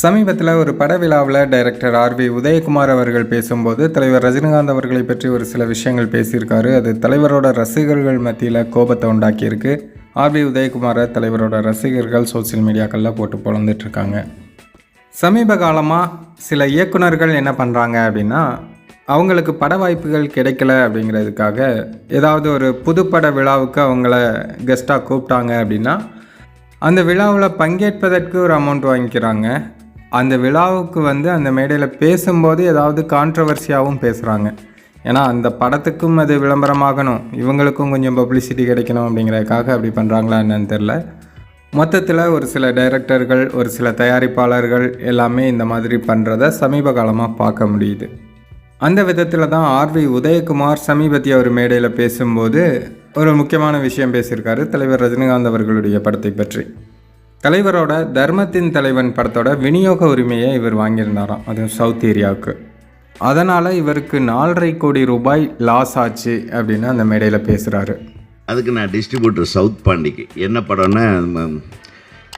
சமீபத்தில் ஒரு பட விழாவில் டைரக்டர் ஆர்வி உதயகுமார் அவர்கள் பேசும்போது தலைவர் ரஜினிகாந்த் அவர்களை பற்றி ஒரு சில விஷயங்கள் பேசியிருக்காரு. அது தலைவரோட ரசிகர்கள் மத்தியில் கோபத்தை உண்டாக்கியிருக்கு. ஆர்வி உதயகுமாரை தலைவரோட ரசிகர்கள் சோஷியல் மீடியாக்களில் போட்டு பொழந்துட்டுருக்காங்க சமீப காலமாக சில இயக்குனர்கள் என்ன பண்ணுறாங்க அப்படின்னா அவங்களுக்கு பட வாய்ப்புகள் கிடைக்கல அப்படிங்கிறதுக்காக ஏதாவது ஒரு புதுப்பட விழாவுக்கு அவங்கள கெஸ்ட்டாக கூப்பிட்டாங்க அப்படின்னா அந்த விழாவில் பங்கேற்பதற்கு ஒரு அமௌண்ட் வாங்கிக்கிறாங்க. அந்த விழாவுக்கு வந்து அந்த மேடையில் பேசும்போது ஏதாவது கான்ட்ரவர்சியாகவும் பேசுகிறாங்க ஏன்னா அந்த படத்துக்கும் அது விளம்பரமாகணும். இவங்களுக்கும் கொஞ்சம் பப்ளிசிட்டி கிடைக்கணும் அப்படிங்கிறதுக்காக அப்படி பண்ணுறாங்களா என்னன்னு தெரில மொத்தத்தில் ஒரு சில டைரக்டர்கள் ஒரு சில தயாரிப்பாளர்கள் எல்லாமே இந்த மாதிரி பண்ணுறத சமீப காலமாக பார்க்க முடியுது. அந்த விதத்தில் தான் ஆர்வி உதயகுமார் சமீபத்திய ஒரு மேடையில் பேசும்போது ஒரு முக்கியமான விஷயம் பேசியிருக்காரு தலைவர் ரஜினிகாந்த் அவர்களுடைய படத்தை பற்றி. தலைவரோட தர்மத்தின் தலைவன் படத்தோட விநியோக உரிமையை இவர் வாங்கியிருந்தாராம். அதுவும் சவுத் ஏரியாவுக்கு. அதனால் இவருக்கு நாலரை கோடி ரூபாய் லாஸ் ஆச்சு அப்படின்னு அந்த மேடையில் பேசுகிறாரு அதுக்கு நான் டிஸ்ட்ரிபியூட்டர் சவுத் பாண்டிக்கு. என்ன படம்னா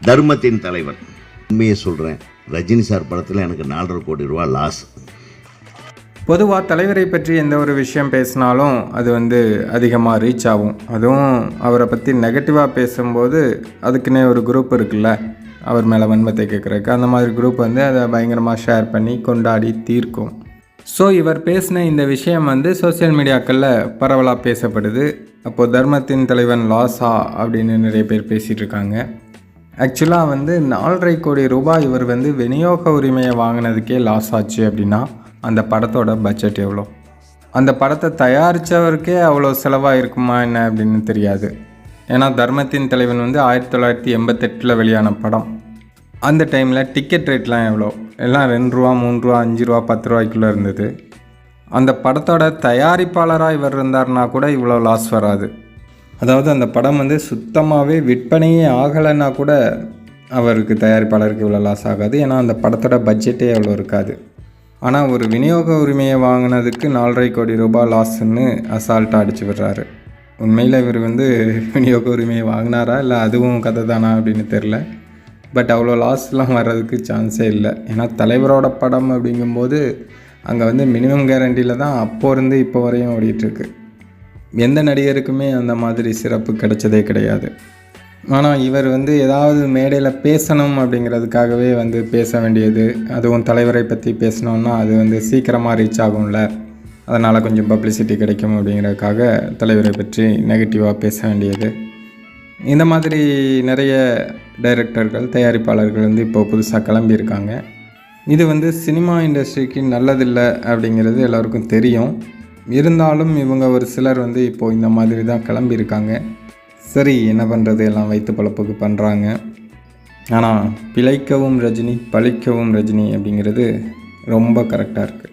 தர்மத்தின் தலைவன். உண்மையை சொல்கிறேன் ரஜினி சார் படத்தில் எனக்கு நாலரை கோடி ரூபா லாஸ் பொதுவாக தலைவரை பற்றி எந்த ஒரு விஷயம் பேசினாலும் அது வந்து அதிகமாக ரீச் ஆகும். அதுவும் அவரை பற்றி நெகட்டிவாக பேசும்போது அதுக்குன்னே ஒரு குரூப் இருக்குல்ல அவர் மேலே வன்மத்தை கேட்குறதுக்கு. அந்த மாதிரி குரூப் வந்து அதை பயங்கரமாக ஷேர் பண்ணி கொண்டாடி தீர்க்கும். ஸோ இவர் பேசின இந்த விஷயம் வந்து சோஷியல் மீடியாக்களில் பரவலாக பேசப்படுது. அப்போது தர்மத்தின் தலைவன் லாஸா அப்படின்னு நிறைய பேர் பேசிகிட்டு இருக்காங்க. ஆக்சுவலாக வந்து நாலரை கோடி ரூபாய் இவர் வந்து விநியோக உரிமையை வாங்கினதுக்கே லாஸ் ஆச்சு அப்படின்னா அந்த படத்தோட பட்ஜெட் எவ்வளோ? அந்த படத்தை தயாரித்தவருக்கே அவ்வளோ செலவாக இருக்குமா என்ன அப்படின்னு தெரியாது. ஏன்னா தர்மத்தின் தலைவன் வந்து ஆயிரத்தி தொள்ளாயிரத்தி எண்பத்தெட்டில் வெளியான படம். அந்த டைமில் டிக்கெட் ரேட்லாம் எவ்வளோ? எல்லாம் ரெண்டு ரூபா மூணு ரூபா அஞ்சு ரூபா பத்து ரூபாய்க்குள்ளே இருந்தது. அந்த படத்தோட தயாரிப்பாளராக இவர் இருந்தார்னா கூட இவ்வளோ லாஸ் வராது. அதாவது அந்த படம் வந்து சுத்தமாகவே விற்பனையே ஆகலைன்னா கூட அவருக்கு தயாரிப்பாளருக்கு இவ்வளோ லாஸ் ஆகாது. ஏன்னா அந்த படத்தோட பட்ஜெட்டே அவ்வளோ இருக்காது. ஆனால் ஒரு விநியோக உரிமையை வாங்கினதுக்கு நாலரை கோடி ரூபாய் லாஸ்ன்னு அசால்ட்டாக அடிச்சு விடுறாரு. உண்மையில் இவர் வந்து விநியோக உரிமையை வாங்கினாரா? இல்லை அதுவும் கதை தானா அப்படின்னு தெரில பட் அவ்வளோ லாஸ்லாம் வர்றதுக்கு சான்ஸே இல்லை. ஏன்னா தலைவரோட படம் அப்படிங்கும்போது அங்கே வந்து மினிமம் கேரண்டியில் தான் அப்போ இருந்து இப்போ வரையும் ஓடிட்டுருக்கு எந்த நடிகருக்குமே அந்த மாதிரி சிறப்பு கிடைச்சதே கிடையாது. ஆனால் இவர் வந்து ஏதாவது மேடையில் பேசணும் அப்படிங்கிறதுக்காகவே வந்து பேச வேண்டியது. அதுவும் தலைவரை பற்றி பேசணுன்னா அது வந்து சீக்கிரமாக ரீச் ஆகும்ல. அதனால் கொஞ்சம் பப்ளிசிட்டி கிடைக்கும் அப்படிங்கிறதுக்காக தலைவரை பற்றி நெகட்டிவாக பேச வேண்டியது. இந்த மாதிரி நிறைய டைரக்டர்கள் தயாரிப்பாளர்கள் வந்து இப்போ புதுசாக கிளம்பியிருக்காங்க. இது வந்து சினிமா இண்டஸ்ட்ரிக்கு நல்லதில்லை அப்படிங்கிறது எல்லாருக்கும் தெரியும். இருந்தாலும் இவங்க ஒரு சிலர் வந்து இப்போது இந்த மாதிரி தான் கிளம்பியிருக்காங்க. சரி என்ன பண்ணுறது எல்லாம் வைத்து பழப்புக்கு பண்ணுறாங்க ஆனால் பிழைக்கவும் ரஜினி பழிக்கவும் ரஜினி அப்படிங்கிறது ரொம்ப கரெக்டாக இருக்குது